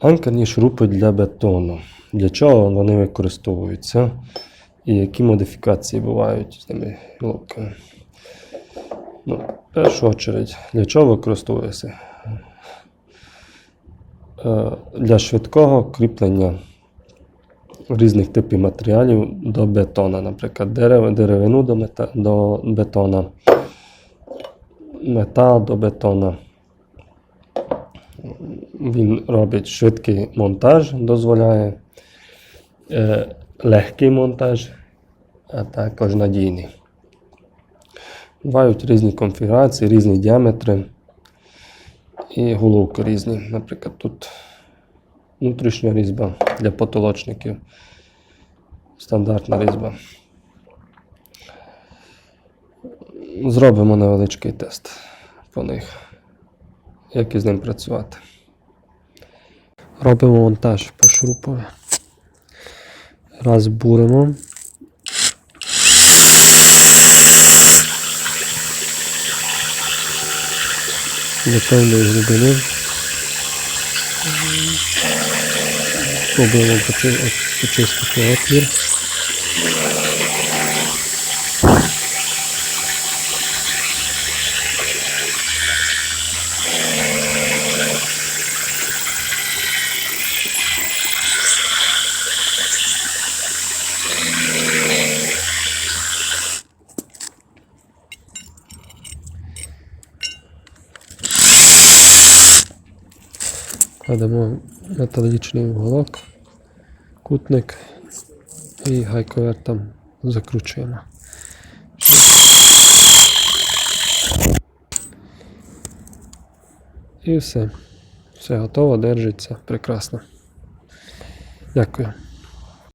Анкерні шурупи для бетону. Для чого вони використовуються? І які модифікації бувають з тими головками? Ну, в першу очередь, для чого використовується? Е, Для швидкого кріплення різних типів матеріалів до бетона, наприклад, деревину до, мета, до бетона, метал до бетона. Він робить швидкий монтаж, дозволяє е, легкий монтаж, а також надійний. Бувають різні конфігурації, різні діаметри і головки різні. Наприклад, тут внутрішня різьба для потолочників, стандартна різьба. Зробимо невеличкий тест по них, як із ним працювати. Робимо монтаж по шурупові. Раз буримо. До певної глибини. Пробуємо почи- почистити отвір. Кладемо металічний уголок, кутник і гайковертом закручуємо. І все. Все готово, держиться прекрасно. Дякую.